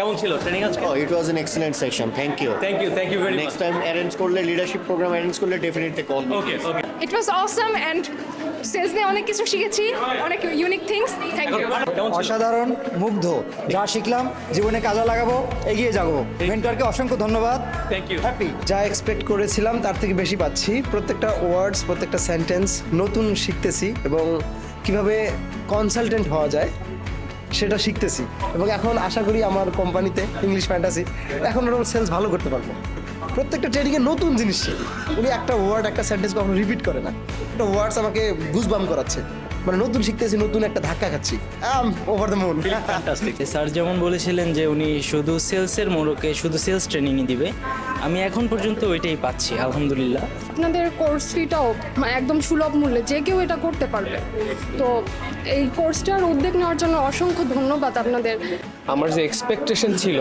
কেমন ছিল ট্রেনিং আজকে? Oh, it was an excellent session. Thank you. Thank you thank you very Next time arrange করলে leadership program arrange করলে definitely call me. Okay okay it was awesome and sales নিয়ে অনেক কিছু শিখেছি অনেক ইউনিক থিংস থ্যাংক ইউ অসাধারণ মুগ্ধ। যা শিখলাম জীবনে কাজে লাগাবো এগিয়ে যাব। মেন্টরকে অসংখ্য ধন্যবাদ। থ্যাংক ইউ হ্যাপি যা এক্সপেক্ট করেছিলাম তার থেকে বেশি পাচ্ছি। প্রত্যেকটা ওয়ার্ডস প্রত্যেকটা সেন্টেন্স নতুন শিখতেছি এবং কীভাবে কনসালটেন্ট হওয়া যায় সেটা শিখতেছি। এবং এখন আশা করি আমার কোম্পানিতে ইংলিশ ফ্যান্টাসি এখন ওরকম সেলস ভালো করতে পারব। প্রত্যেকটা ট্রেনিংয়ে নতুন জিনিস শিখি উনি একটা ওয়ার্ড একটা সেন্টেন্স কখনো রিপিট করে না। একটা ওয়ার্ডস আমাকে গুজবাম করাচ্ছে। মানে নতুন শিখতেছি নতুন একটা ধাক্কা খাচ্ছি। Over the moon fantastic sir যেমন বলেছিলেন যে উনি শুধু সেলসের মোড়কে শুধু সেলস ট্রেনিংই দিবে। আমি এখন পর্যন্ত ওইটাই পাচ্ছি আলহামদুলিল্লাহ। আপনাদের কোর্স ফিটাও একদম সুলভ মূল্যে যে কেউ এটা করতে পারবে। তো এই কোর্সটার উদ্যোগ নেওয়ার জন্য অসংখ্য ধন্যবাদ আপনাদের। আমার যে এক্সপেকটেশন ছিল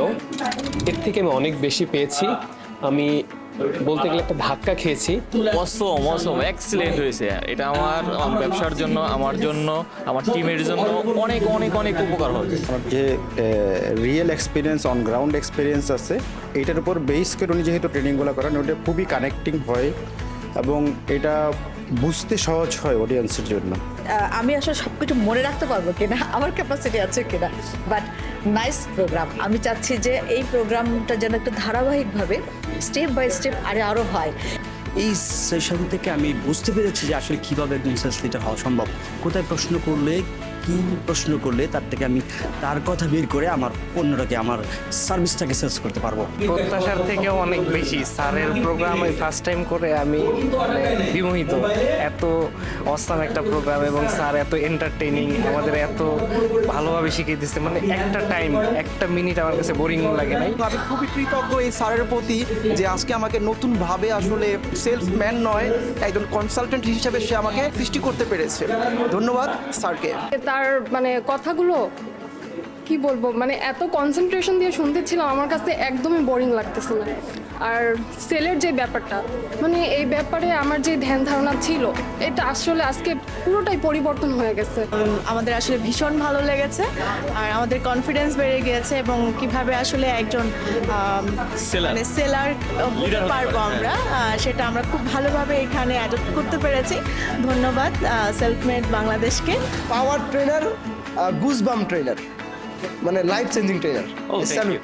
এর থেকে আমি অনেক বেশি পেয়েছি। আমি বলতে গেলে একটা ধাক্কা খেয়েছি। অসম অসম এক্সিলেন্ট হয়েছে। এটা আমার ব্যবসার জন্য আমার জন্য আমার টিমের জন্য অনেক অনেক অনেক উপকার হবে। আমার যে real experience on ground experience আছে এটার উপর বেস করে উনি যেহেতু ট্রেনিংগুলো করেন ওটা খুবই কানেক্টিং হয়। এবং এটা বুঝতে সহজ হয় অডিয়েন্সের জন্য। আমি আসলে সব কিছু মনে রাখতে পারব কিনা আমার ক্যাপাসিটি আছে কিনা বাট নাইস প্রোগ্রাম আমি চাচ্ছি যে এই প্রোগ্রামটা যেন একটু ধারাবাহিকভাবে স্টেপ বাই স্টেপ আরে আরও হয়। এই সেশন থেকে আমি বুঝতে পেরেছি যে আসলে কীভাবে একজন সেলস লিডার হওয়া সম্ভব। কোথায় প্রশ্ন করলে কি প্রশ্ন করলে তার থেকে আমি তার কথা বের করে আমার পণ্যটাকে আমার সার্ভিসটাকে সেলস করতে পারব? প্রত্যাশার থেকেও অনেক বেশি। স্যারের প্রোগ্রাম আমি ফার্স্ট টাইম করে আমি মানে বিমোহিত। এত অসাম একটা প্রোগ্রাম এবং স্যার এত এন্টারটেইনিং আমাদের এত ভালোভাবে শিখিয়ে দিচ্ছে। মানে একটা টাইম একটা মিনিট আমার কাছে বোরিং লাগে নাই। আমি খুবই কৃতজ্ঞ এই স্যারের প্রতি যে আজকে আমাকে নতুনভাবে আসলে সেলসম্যান নয় একজন কনসালটেন্ট হিসেবে সে আমাকে সৃষ্টি করতে পেরেছে। ধন্যবাদ স্যারকে। তার মানে কথাগুলো কি বলব? মানে এত কনসেন্ট্রেশন দিয়ে শুনতেছিলাম আমার কাছে একদমই বোরিং লাগতেছে না। আর সেলের যে ব্যাপারটা মানে এই ব্যাপারে আমার যে ধ্যান ধারণা ছিল এটা আসলে আজকে পুরোটাই পরিবর্তন হয়ে গেছে। আমাদের আসলে ভীষণ ভালো লেগেছে আর আমাদের কনফিডেন্স বেড়ে গিয়েছে এবং কীভাবে আসলে একজন মানে সেলার হতে পারব আমরা। সেটা আমরা খুব ভালোভাবে এখানে অ্যাডপ্ট করতে পেরেছি। ধন্যবাদ সেলফমেড বাংলাদেশকে। পাওয়ার ট্রেনার গুজবাম ট্রেনার মানে লাইফ চেঞ্জিং ট্রেনার স্যালুট